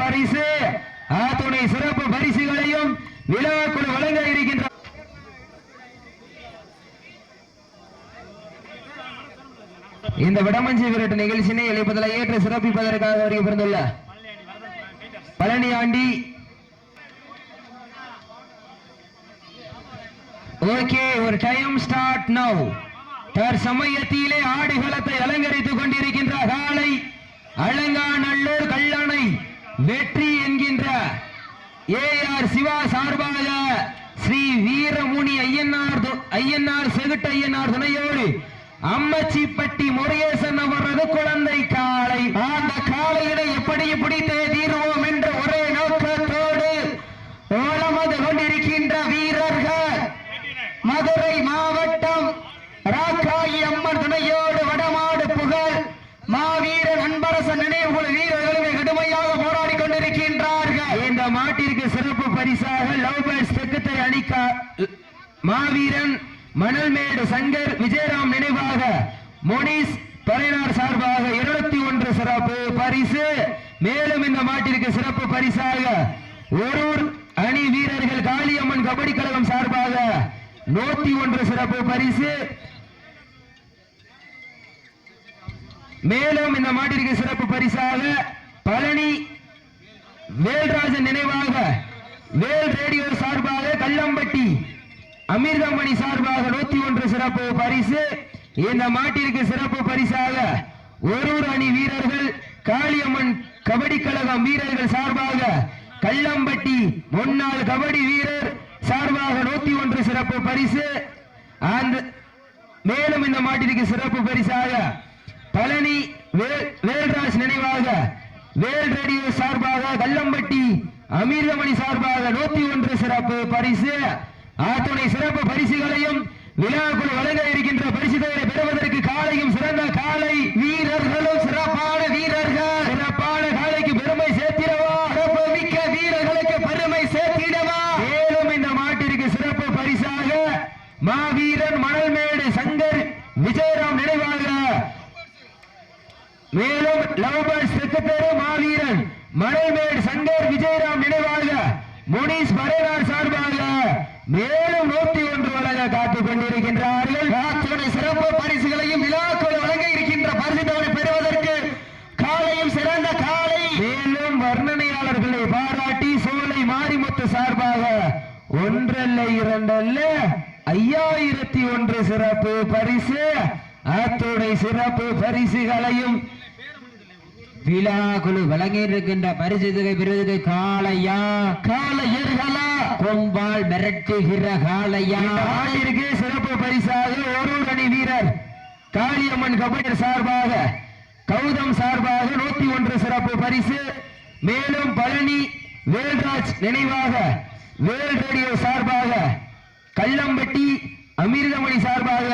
பரிசு. ஆத்துணை சிறப்பு பரிசுகளையும் விழாக்குழு வழங்க இருக்கின்ற இந்த விடமஞ்சி விரட்டு நிகழ்ச்சியினை இழைப்பதில் ஏற்று சிறப்பிப்பதற்காக வருகை பிறந்துள்ள பழனி ஆண்டி. ஓகே ஒரு டைம் ஸ்டார்ட் நவ் தற்சமயத்திலே ஆடுகளத்தை அலங்கரித்துக் கொண்டிருக்கின்ற காலை அலங்காநல்லூர் கல்லணை வெற்றி என்கின்ற ஏ ஆர் சிவா சார்பாக ஸ்ரீ வீரமுனி ஐயன்னார் ஐயன்னார் ஐயனார் செகுட்டு ஐயனார் துணையோடு அம்மச்சிப்பட்டி முருகேசன் அவரது குழந்தை காளை. அந்த காளையினை எப்படி பிடித்தே தீர்வோம் என்ற ஒரே நோக்கத்தோடு ஓலம் வந்து கொண்டிருக்கின்ற வீரர்கள் மதுரை மாவட்டம் ராக்காயி அம்மன் துணையோடு வடமாடு புகழ் மாவீரன் அன்பரசன் நினைவுகள் வீரர்களுமே கடுமையாக போராடி கொண்டிருக்கின்றார்கள் இந்த மாட்டிற்கு சிறப்பு பரிசாக லவ் பேர்ட்ஸ் தெக்குத்தை அளிக்க மாவீரன் மணல்மேடு சங்கர் விஜயராம் நினைவாக மோனிஸ் பறையினார் சார்பாக இருபத்தி ஒன்று சிறப்பு பரிசு. மேலும் இந்த மாட்டிற்கு சிறப்பு பரிசாக ஒரூர் அணி வீரர்கள் காளியம்மன் கபடி கழகம் சார்பாக நூத்தி ஒன்று சிறப்பு பரிசு. மேலும் இந்த மாட்டிற்கு சிறப்பு பரிசாக பழனி வேல்ராஜன் நினைவாக வேல் ரேடியோ சார்பாக கல்லம்பட்டி அமிர்தமணி சார்பாக நூத்தி ஒன்று சிறப்பு பரிசு. இந்த மாட்டிற்கு சிறப்பு பரிசாக ஒரூர் அணி வீரர்கள் காளியம்மன் கபடி கழகம் வீரர்கள் சார்பாக கல்லம்பட்டி முன்னாள் கபடி வீரர் சார்பாக நூத்தி ஒன்று சிறப்பு பரிசு. அந்த மேலும் இந்த மாட்டிற்கு சிறப்பு பரிசாக பழனி வேல்- வேல்ராஜ் நினைவாக வேல் ரேடியோ சார்பாக கல்லம்பட்டி அமிர்தமணி சார்பாக நூத்தி ஒன்று சிறப்பு பரிசு. அத்துணை சிறப்பு பரிசுகளையும் விழாக்குழு வழங்க இருக்கின்ற பரிசு தொகையை பெறுவதற்கு காலையும் சிறந்த காலை வீரர்களும் சிறப்பான வீரர்கள். சிறப்பான காலைக்கு பெருமை சேர்த்திடவா? சிறப்பு மிக்க வீரர்களுக்கு பெருமை சேர்த்திடவா? மேலும் இந்த மாட்டிற்கு சிறப்பு பரிசாக மாவீரன் மணல்மேடு சங்கர் விஜயராம் நினைவாக மேலும் லவ்பர்ஸ் செக்ரட்டரி மாவீரன் சங்கர் விஜயராம் நினைவாக முனிஷ் மறைவார் சார்பாக மேலும் நூத்தி ஒன்று வழங்க காத்துக் கொண்டிருக்கின்றார்கள். காத்துடைய சிறப்பு பரிசுகளையும் விழாக்கள் வழங்க இருக்கின்ற பரிசுகளை பெறுவதற்கு காலையும் சிறந்த காலை. மேலும் வர்ணனையாளர்களை பாராட்டி சோலை மாரிமுத்து சார்பாக ஒன்றல்ல இரண்டல்ல ஐயாயிரத்தி ஒன்று சிறப்பு பரிசு. அத்துணை சிறப்பு பரிசுகளையும் விழா குழு வழங்கியிருக்கின்ற பரிசு தொகை பெறுவதற்கு காளையா? காலையர்களா கொம்பால் மிரட்டுகிற காளையா? ஆண்டிற்கு சிறப்பு பரிசாக ஒரு அணி வீரர் காளியம்மன் கபடி சார்பாக கௌதம் சார்பாக நூத்தி ஒன்று சிறப்பு பரிசு. மேலும் பழனி வேல்ராஜ் நினைவாக வேல் ரேடியோ சார்பாக கள்ளம்பட்டி அமிர்தமணி சார்பாக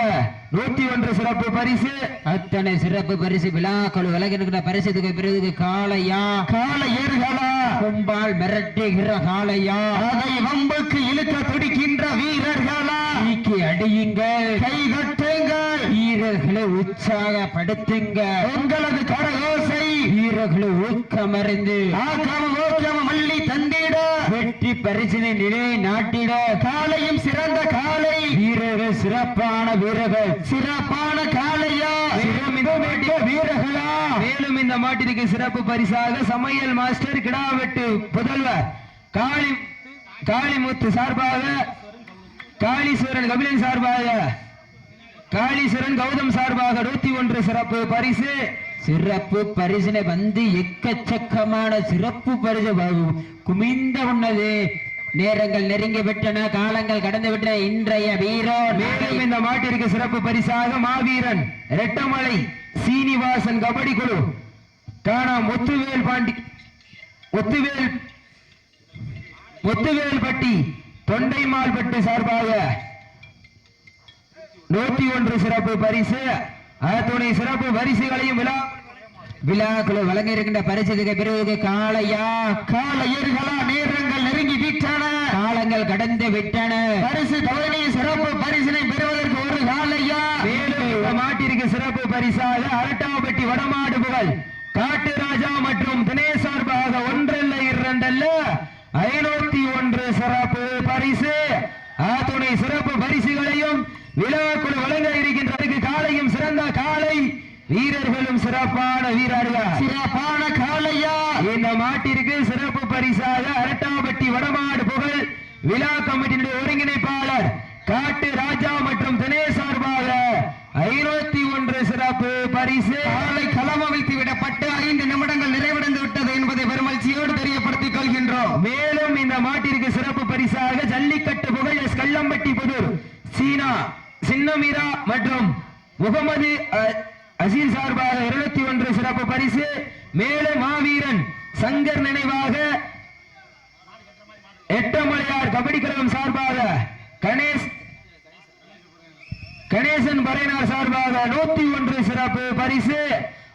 நூத்தி ஒன்று சிறப்பு பரிசு. அத்தனை சிறப்பு பரிசு விழா குழு வழங்கியிருக்கின்ற பரிசு தொகை பெறுவதற்கு காளையா காலையர்களா கொம்பால் மிரட்டுகிற காளையா? அதை வம்புக்கு இழுக்க துடிக்கின்ற வீரர்களா? தூக்கி அடியுங்கள். கை கட்டுங்கள் வீரர்களை உற்சாகப்படுத்துங்க. உங்களது கரகோசை வீரர்களை ஊக்கமறிந்து மல்லி தந்திட. வெற்றி பரிசினை நிலை நாட்டிட காலையும் சிறந்த காலை. வீரர்கள் சிறப்பான வீரர்கள். சிறப்பான சிறமிக்க வீரர்களா. மேலும் இந்த மாட்டிற்கு சிறப்பு பரிசாக சமையல் மாஸ்டர் கிடாவெட்டு புதல்வர் காளி காளிமுத்து சார்பாக காளீஸ்வரன் கபிலன் சார்பாக காளீஸ்வரன் கௌதம் சார்பாக நூத்தி ஒன்று சிறப்பு பரிசு. சிறப்பு பரிசினை வந்து எக்கச்சக்கமான சிறப்பு பரிசு குமிந்த உண்ணது நேரங்கள் நெருங்கி விட்டன காலங்கள் கடந்து விட்டன. இன்றைய வீரோ மேலும் இந்த மாட்டிற்கு சிறப்பு பரிசாக மாவீரன் ரெட்டமலை சீனிவாசன் கபடி குழு காணா முத்துவேல் பாண்டி முத்துவேல் முத்துவேல்பட்டி தொண்டைமால்பட்டு சார்பாக நூத்தி ஒன்று சிறப்பு பரிசு அத்துணை சிறப்பு பரிசுகளையும் விழா விழாக்குழு வழங்க இருக்கின்ற பரிசு தொகை பெறுவதற்கு காளையா காலையர்களா நேரங்கள் நெருங்கி விட்டன. காலங்கள் கடந்து விட்டன. பரிசு தவணை சிறப்பு பரிசினை பெறுவதற்கு ஒரு காலையா மேலும் இந்த மாட்டிற்கு சிறப்பு பரிசாக அரட்டாவப்பட்டி வடமாடு புகழ் காட்டு ராஜா மற்றும் தினேஷ் சார்பாக ஒன்றல்ல இரண்டல்ல ஐநூத்தி ஒன்று சிறப்பு பரிசு. ஆத்துணை சிறப்பு பரிசுகளையும் விழாக்குழு வழங்க இருக்கின்றதுக்கு காலையும் சிறந்த காலை வீரர்களும் சிறப்பான வீரர்கள். சிறப்பான காளையா? இந்த மாட்டிற்கு சிறப்பு பரிசாக அரட்டாம்பட்டி வடமாடு புகழ் விழா கமிட்டியினுடைய ஒருங்கிணைப்பாளர் காட்டு ராஜா மற்றும் தினேஷ் சார்பாக ஐநூத்தி ஒன்று சிறப்பு பரிசு. காலை களமவிழ்த்து விடப்பட்டு ஐந்து நிமிடங்கள் நிறைவடைந்து விட்டது என்பதை பெருமகிழ்ச்சியோடு தெரியப்படுத்திக் கொள்கின்றோம். மேலும் இந்த மாட்டிற்கு சிறப்பு பரிசாக ஜல்லிக்கட்டு புகழ் எஸ் கல்லம்பட்டி புதூர் சீனா. சின்னமீரா மற்றும் முகமது அ- அசீல் சார்பாக இருநூத்தி ஒன்று சிறப்பு பரிசு. மேலும் மாவீரன் சங்கர் நினைவாக எட்டமலையார் கபடி கழகம் சார்பாக கணேஷ் கணேசன் பறையினார் சார்பாக நூத்தி ஒன்று சிறப்பு பரிசு.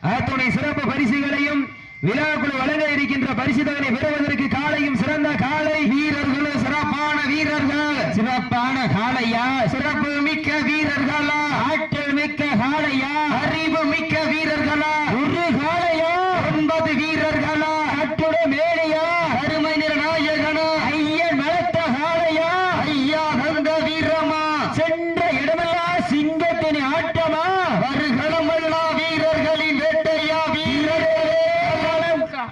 அத்துணை சிறப்பு பரிசுகளையும் விழாக்குழு வழங்க இருக்கின்ற பரிசு தொகை பெறுவதற்கு காலையும் சிறந்த காலை வீரர்களும் சிறப்பான வீரர்கள். சிறப்பான காளையா சிறப்பு மிக்க வீரர்களா ஆற்றல் மிக்க காளையா அறிவு மிக்க வீரர்களா ஒரு காளையா ஒன்பது வீரர்களா அட்டுட மேலையா அருமை நிற நாயகனா ஐயன் வளர்த்த காளையா ஐயா தந்த வீரமா சென்ற இடமெல்லாம் சிங்கத்தின் ஆட்டமா வருகளமல்லா வீரர்களின் வேட்டையா வீரர்களே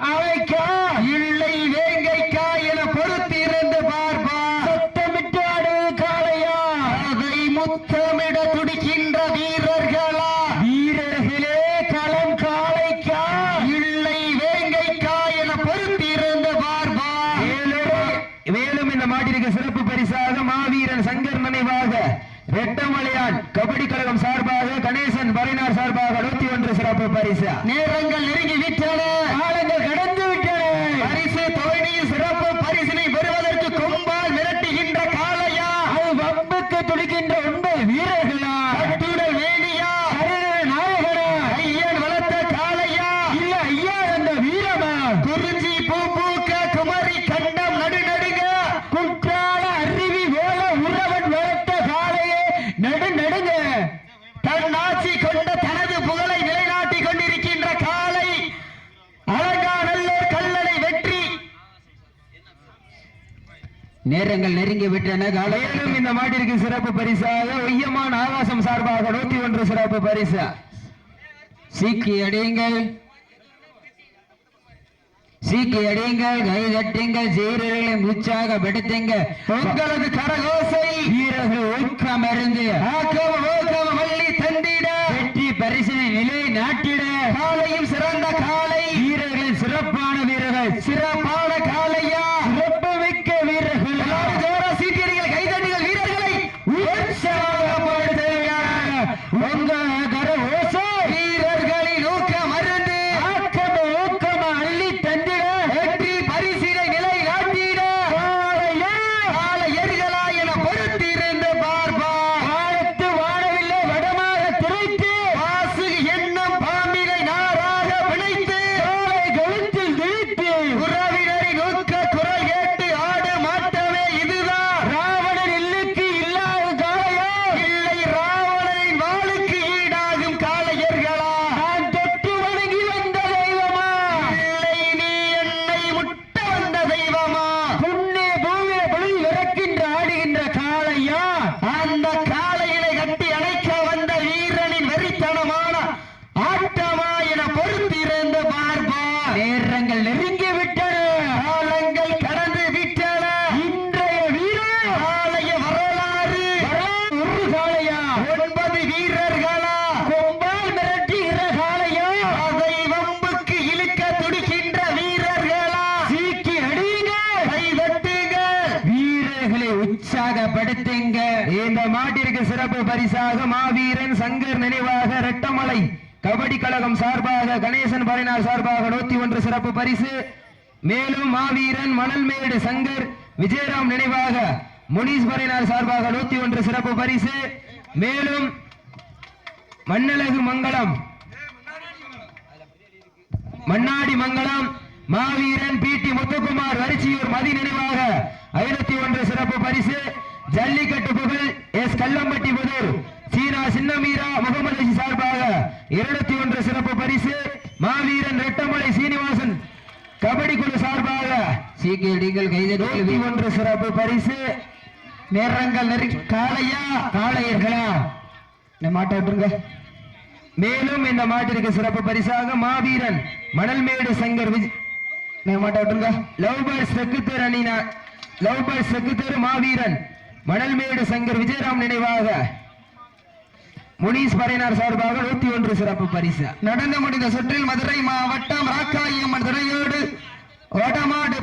அவைக்கா இல்லை வேங்கைக்கா என பொறுத்திருந்து பார்ப்பா சத்தமிட்டு ஆடு காளையா அதை முத்தமிட துடிக்கின்ற வீரர்களா வீரர்களே களம் காளைக்கா இல்லை வேங்கைக்கா என பொறுத்திருந்து பார்ப்பா மேலும் இந்த மாட்டிற்கு சிறப்பு பரிசாக மாவீரன் சங்கர் நினைவாக ரெட்டமலையான் கபடி கழகம் சார்பாக பரினார் சார்பாக நூத்தி ஒன்று சிறப்பு பரிசு. நேரங்கள் நெருங்கி விட்டன. காலங்கள் கடந்து விட்டன. பரிசு தொகையில் சிறப்பு பரிசினை பெறுவதற்கு கொம்பால் மிரட்டுகின்ற காளையா? அது வம்புக்கு துடிக்கின்ற ஒன்பது வீரர்களா? கட்டுடல் வேணியா நாயகனா? ஐயன் வளர்த்த காளையா? இல்ல ஐயா அந்த வீரமா குறிஞ்சி பூ நேரங்கள் நெருங்கி விட்டன மேலும் இந்த மாட்டிற்கு சிறப்பு பரிசாக ஒய்யமான் ஆகாசம் சார்பாக நூத்தி ஒன்று சிறப்பு பரிசு. சீக்கி அடியுங்கள். சீக்கி அடியுங்கள். கை தட்டுங்கள் சீரர்களை உற்சாகப்படுத்துங்க உங்களது கரகோசை. வீரர்கள் ஊக்கம் இருந்து ஆக்கவ ஓக்கவ வள்ளி தந்திட. வெற்றி பரிசினை நிலை நாட்டிட காலையும் சிறந்த காலை வீரர்கள் சிறப்பான வீரர்கள் சிறப்பான காலையா சிறப்பு மிக்க வீரர்கள் எல்லாரும் ஜோரா சீட்டியடிகள் கைதட்டுகள் வீரர்களை உற்சாகப்படுத்துங்கள் உங்க கர ஓசை வீரர்களின் ஊக்கம் மருந்து ஆக்கம ஊக்கம அள்ளி தந்திட வெற்றி பரிசினை நிலை நாட்டிட காளையே, காலை எரிகளா என பொறுத்திருந்து பார்ப்பா வானத்து வானவில்லை வடமாக திரைத்து வாசு என்னும் பாம்பினை நாராக பிணைத்து காளை கழுத்தில் திழித்து உறவினரின் ஊக்க குரல் கேட்டு ஆடு மாட்டமே இதுதான் ராவணன் இல்லுக்கு இல்லாத காளையா இல்லை ராவணனின் வாளுக்கு ஈடாகும் காளையர்களா நான் தொட்டு வணங்கி வந்த தெய்வமா இல்லை நீ என்னை முட்ட வந்த தெய்வமா புண்ணே பூமியில பொழுது இறக்கின்ற ஆடுகின்ற காளையா அந்த காளையினை கட்டி அணைக்க வந்த வீரனின் வெறித்தனமான ஆட்டமா என பொறுத்திருந்து பார்ப்பா நேரங்கள் நெருங்கி விட்டன காலங்கள் கடந்து விட்டன இன்றைய வீரர் காளைய வரலாறு வரலாறு ஒரு காளையா ஒன்பது வீரர்களா கொம்பால் மிரட்டுகிற காளையா அதை வம்புக்கு இழுக்க துடிக்கின்ற வீரர்களா சீக்கி அடியுங்க கைதட்டுங்க வீரர்களை உற்சாகப்படுத்துங்க இந்த மாட்டிற்கு சிறப்பு பரிசாக மாவீரன் சங்கர் நினைவாக ரெட்டமலை கபடி கழகம் சார்பாக கணேசன் பரினார் சார்பாக நூத்தி ஒன்று சிறப்பு பரிசு. மேலும் மாவீரன் மணல்மேடு சங்கர் விஜயராம் நினைவாக முனீஸ் பரினார் சார்பாக நூத்தி ஒன்று சிறப்பு பரிசு. மேலும் மண்ணழகு மங்களம் மண்ணாடி மங்கலம் மாவீரன் பி டி முத்துக்குமார் வரிச்சியூர் மதி நினைவாக ஐநூத்தி ஒன்று சிறப்பு பரிசு. ஜல்லிக்கட்டு புகழ் எஸ் கல்லம்பட்டி புதூர். சீனா சின்னமீரா முகமது சார்பாக இருநூத்தி ஒன்று சிறப்பு பரிசு. மாவீரன் ரெட்டமலை சீனிவாசன் கபடி குழு சார்பாக சீக்கிரடிகள் நூத்தி கைதட்டி ஒன்று சிறப்பு பரிசு. நேரங்கள் நெருங்கி காளையா காளையர்களா இந்த மாட்டை விட்டுருங்க. மேலும் இந்த மாட்டிற்கு சிறப்பு பரிசாக மாவீரன் மணல்மேடு சங்கர் விஜ் இந்த மாட்டை விட்டுருங்க. லவ் பேர்ஸ் செக்குத்தர் அணினா லவ் பேர்ஸ் செக்குத்தர் மாவீரன். மணல்மேடு சங்கர் விஜயராம் நினைவாக முனீஸ் பறையினார் சார்பாக நூத்தி ஒன்று சிறப்பு பரிசு. நடந்து முடிந்த சுற்றில் மதுரை மாவட்டம் ராக்காயம்மன் துறையோடு ஓட்டமாடு